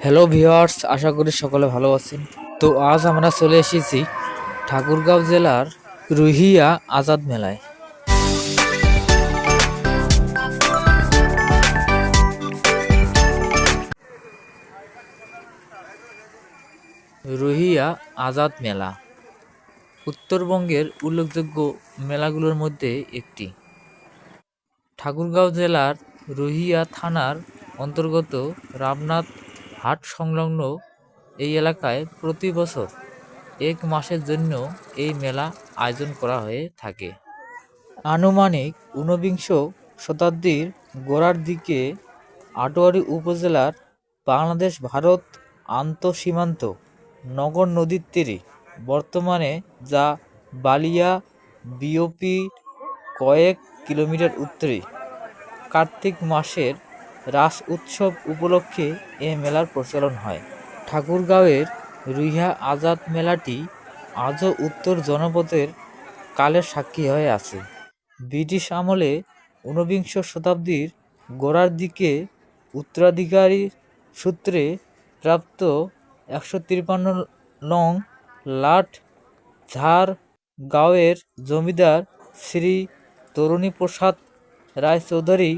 Hello viewers আশা করি সকলে ভালো আছেন। তো আজ আমরা চলে এসেছি ঠাকুরগাঁও জেলার রুহিয়া আজাদ মেলায়। রুহিয়া আজাদ মেলা। উত্তরবঙ্গের উল্লেখযোগ্য মেলাগুলোর মধ্যে একটি। ঠাকুরগাঁও জেলার রুহিয়া থানার অন্তর্গত রামনাথ হাট সংলগ্ন এই এলাকায় প্রতি বছর এক মাসের জন্য এই মেলা আয়োজন করা হয়ে থাকে। আনুমানিক ঊনবিংশ শতাব্দীর গোড়ার দিকে আটোয়ারি উপজেলার বাংলাদেশ, ভারত আন্তঃসীমান্ত নগর নদীর তীরে। বর্তমানে যা বালিয়া বিওপি কয়েক কিলোমিটার উত্তরে। কার্তিক মাসের রাস উৎসব উপলক্ষে এ মেলার প্রচলন হয়। ঠাকুরগাঁওয়ের রুইহা আজাদ মেলাটি আজও উত্তর জনপদের কালের সাক্ষী হয়ে আছে। ব্রিটিশ আমলে ঊনবিংশ শতাব্দীর গোড়ার দিকে উত্তরাধিকারী সূত্রে প্রাপ্ত একশো তিপ্পান্ন নং লাট ঝাড় গাঁওয়ের জমিদার শ্রী তরুণী প্রসাদ রায়চৌধুরী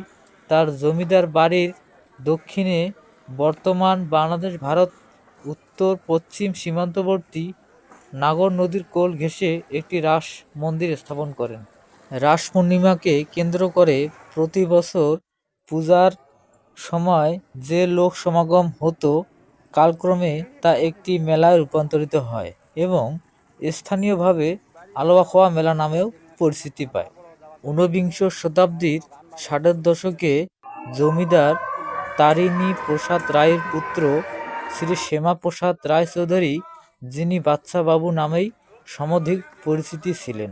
তার জমিদার বাড়ির দক্ষিণে বর্তমান বাংলাদেশ, ভারত, উত্তর, পশ্চিম সীমান্তবর্তী নাগর নদীর কোল ঘেঁষে একটি রাস মন্দির স্থাপন করেন। রাস পূর্ণিমাকে কেন্দ্র করে প্রতি বছর পূজার সময় যে লোক সমাগম হতো, কালক্রমে তা একটি মেলায় রূপান্তরিত হয় এবং স্থানীয়ভাবে আলোয়াখোয়া মেলা নামেও পরিচিতি পায়। ঊনবিংশ শতাব্দীর ষাটের দশকে জমিদার তারিণী প্রসাদ রায়ের পুত্র শ্রী শ্যামাপ্রসাদ রায়চৌধুরী, যিনি বাচ্চা বাবু নামেই সমধিক পরিচিতি ছিলেন।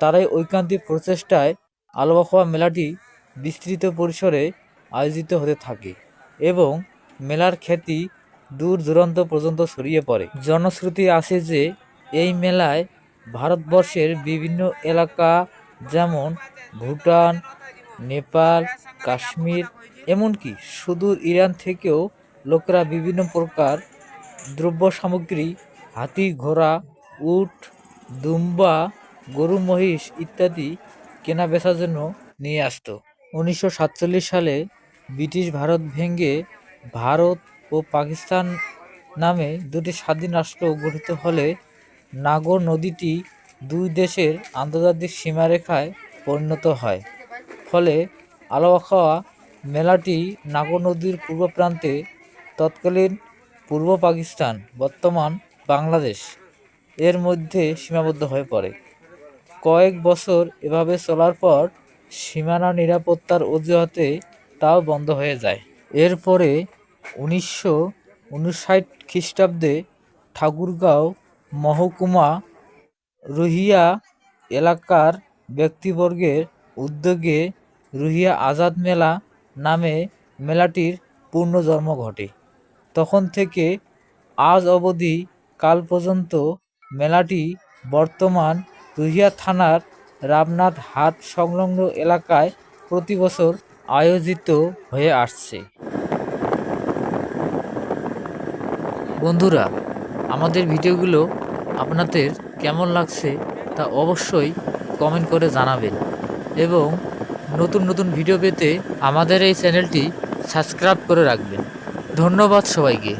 তারাই ঐকান্তিক প্রচেষ্টায় আলবাখোয়া মেলাটি বিস্তৃত পরিসরে আয়োজিত হতে থাকে এবং মেলার খ্যাতি দূর দূরান্ত পর্যন্ত ছড়িয়ে পড়ে। জনশ্রুতি আছে যে, এই মেলায় ভারতবর্ষের বিভিন্ন এলাকা যেমন ভুটান নেপাল, কাশ্মীর, এমনকি সুদূর ইরান থেকেও লোকেরা বিভিন্ন প্রকার দ্রব্য সামগ্রী হাতি, ঘোড়া, উট, দুম্বা, গরু, মহিষ ইত্যাদি কেনা বেচার জন্য নিয়ে আসত। উনিশশো সাতচল্লিশ সালে ব্রিটিশ ভারত ভেঙে ভারত ও পাকিস্তান নামে দুটি স্বাধীন রাষ্ট্র গঠিত হলে নাগর নদীটি দুই দেশের আন্তর্জাতিক সীমারেখায় পরিণত হয়। ফলে আলোয়াখাওয়া মেলাটি নাগর নদীর পূর্ব প্রান্তে তৎকালীন পূর্ব পাকিস্তান, বর্তমান বাংলাদেশ এর মধ্যে সীমাবদ্ধ হয়ে পড়ে। কয়েক বছর এভাবে চলার পর সীমানা নিরাপত্তার অজুহাতে তাও বন্ধ হয়ে যায়। এরপরে উনিশশো উনষাট খ্রিস্টাব্দে ঠাকুরগাঁও মহকুমা রুহিয়া এলাকার ব্যক্তিবর্গের উদ্যোগে রুহিয়া আজাদ মেলা নামে মেলাটির পূর্ণজন্ম ঘটে। তখন থেকে আজ অবধি কাল পর্যন্ত মেলাটি বর্তমান রুহিয়া থানার রামনাথ হাট সংলগ্ন এলাকায় প্রতি বছর আয়োজিত হয়ে আসছে। বন্ধুরা, আমাদের ভিডিওগুলো আপনাদের কেমন লাগছে তা অবশ্যই কমেন্ট করে জানাবেন এবং নতুন নতুন ভিডিও পেতে আমাদের এই চ্যানেলটি সাবস্ক্রাইব করে রাখবেন। ধন্যবাদ সবাইকে।